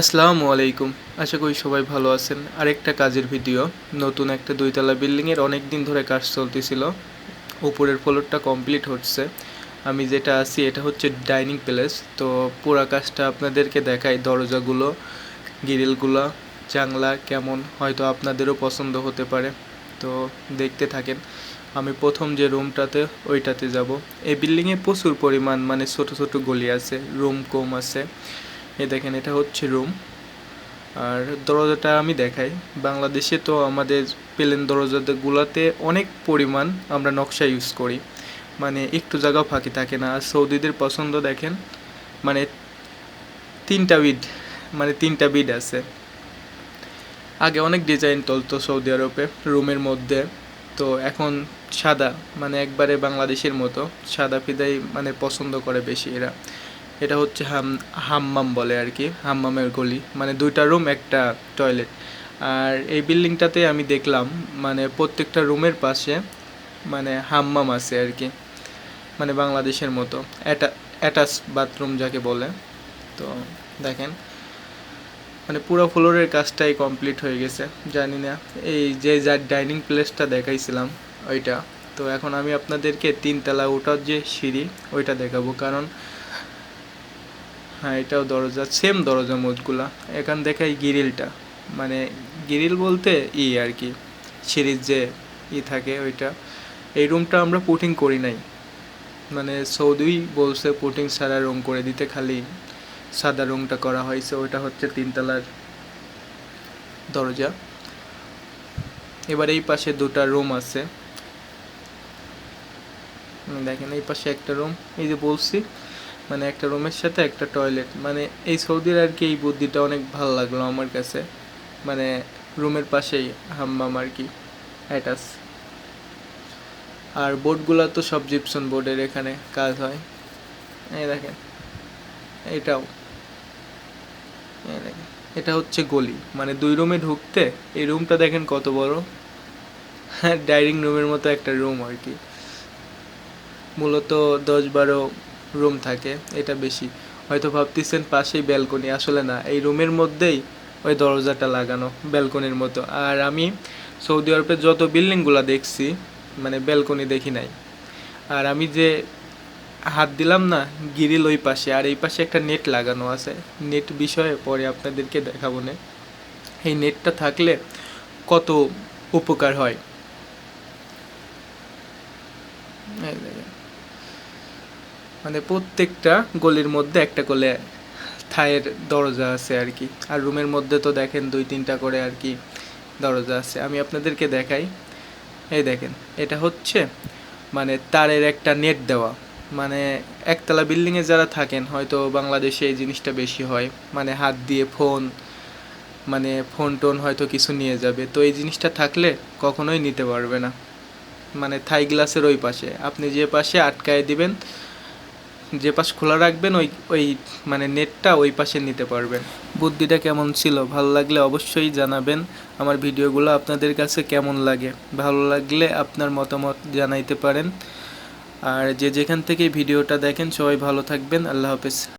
আসসালামু আলাইকুম। আশা করি সবাই ভালো আছেন। আরেকটা কাজের ভিডিও। নতুন একটা দুইতলা বিল্ডিংয়ের অনেক দিন ধরে কাজ চলতেছিল। উপরের ফ্লোরটা কমপ্লিট হচ্ছে। আমি যেটা আছি, এটা হচ্ছে ডাইনিং প্লেস তো পুরো কাজটা আপনাদেরকে দেখাই। দরজাগুলো গ্রিলগুলো জানলা কেমন, হয়তো আপনাদেরও পছন্দ হতে পারে। তো দেখতে থাকেন। আমি প্রথম যে রুমটাতে ওইটাতে যাব। এই বিল্ডিংয়ে প্রচুর পরিমাণ মানে ছোট ছোট গলি আছে। রুম কম আছে। এই দেখেন, এটা হচ্ছে রুম। আর দরজাটা আমি দেখাই। বাংলাদেশে তো আমাদের প্লেন দরজাগুলোতে অনেক পরিমাণ আমরা নকশা ইউজ করি। মানে একটু জায়গাও ফাঁকি থাকে না। আর সৌদিদের পছন্দ দেখেন মানে তিনটা বিড মানে তিনটা বিড আছে। আগে অনেক ডিজাইন চলতো সৌদি আরবে, রুমের মধ্যে। তো এখন সাদা মানে একবারে বাংলাদেশের মতো। সাদা ফিদাই মানে পছন্দ করে বেশি এরা। এটা হচ্ছে হাম, হাম্মাম বলে আর কি, হাম্মামের গলি। মানে দুইটা রুম, একটা টয়লেট। আর এই বিল্ডিংটাতে আমি দেখলাম মানে প্রত্যেকটা রুমের পাশে মানে হাম্মাম আছে আর কি। মানে বাংলাদেশের মতো। অ্যাটা, অ্যাটাচ বাথরুম যাকে বলে। তো দেখেন মানে পুরো ফ্লোরের কাজটাই কমপ্লিট হয়ে গেছে, জানি না। এই যে যার ডাইনিং প্লেসটা দেখাইছিলাম, ওইটা। তো এখন আমি আপনাদেরকে তিনতলা ওঠার যে সিঁড়ি, ওইটা দেখাবো। কারণ হ্যাঁ এটাও দরজা সেম দরজা মোটগুলা এখান দেখাই গিরিলটা মানে গিরিল বলতে ই আর কি, সিরিজ যে ই থাকে ওইটা। এই রুমটা আমরা পুটিং করি নাই। মানে সৌদি বলছে পুটিং ছাড়া রুম করে দিতে, খালি সাদা রুমটা করা হয়েছে ওইটা হচ্ছে তিনতলার দরজা। এবার এই পাশে দুটা রুম আছে। দেখেন এই পাশে একটা রুম এই যে বলছি মানে একটা রুমের সাথে একটা টয়লেট মানে এই সৌদির আর কি এই বুদ্ধিটা অনেক ভালো লাগল আমার কাছে। মানে রুমের পাশেই হাম্মাম আর কি অ্যাটাচ আর বোর্ডগুলো তো সব জিপসন বোর্ডের এখানে কাজ হয়। এই দেখেন, এটাও। এটা হচ্ছে গলি। মানে দুই রুমে ঢুকতে এই রুমটা দেখেন কত বড়। হ্যাঁ ডাইনিং রুমের মতো একটা রুম আর কি। মূলত দশ বারো রুম থাকে, এটা বেশি। হয়তো ভাবতেছেন পাশেই ব্যালকনি আসলে না, এই রুমের মধ্যেই ওই দরজাটা লাগানো ব্যালকনির মতো। আর আমি সৌদি আরবের যত বিল্ডিংগুলো দেখছি মানে ব্যালকনি দেখি নাই। আর আমি যে হাত দিলাম না গিরিল ওই পাশে, আর এই পাশে একটা নেট লাগানো আছে। নেট বিষয়ে পরে আপনাদেরকে দেখাবো না এই নেটটা থাকলে কত উপকার হয়। মানে প্রত্যেকটা গলির মধ্যে একটা করে থায়ের দরজা আছে আর কি। আর রুমের মধ্যে তো দেখেন দুই তিনটা করে আর কি দরজা আছে। আমি আপনাদেরকে দেখাই। এই দেখেন, এটা হচ্ছে মানে তারের একটা নেট দেওয়া। মানে একতলা বিল্ডিংয়ে যারা থাকেন, হয়তো বাংলাদেশে এই জিনিসটা বেশি হয়। মানে হাত দিয়ে ফোন মানে ফোন টোন হয়তো কিছু নিয়ে যাবে। তো এই জিনিসটা থাকলে কখনোই নিতে পারবে না। মানে থাই গ্লাসের ওই পাশে। আপনি যে পাশে আটকায় দিবেন যে পাশ খোলা রাখবেন, ওই ওই মানে নেটটা ওই পাশে নিতে পারবেন। বুদ্ধিটা কেমন ছিল? ভালো লাগলে অবশ্যই জানাবেন। আমার ভিডিওগুলো আপনাদের কাছে কেমন লাগে? ভালো লাগলে আপনার মতামত জানাইতে পারেন। আর যে যেখান থেকে ভিডিওটা দেখেন, সবাই ভালো থাকবেন। আল্লাহ হাফেজ।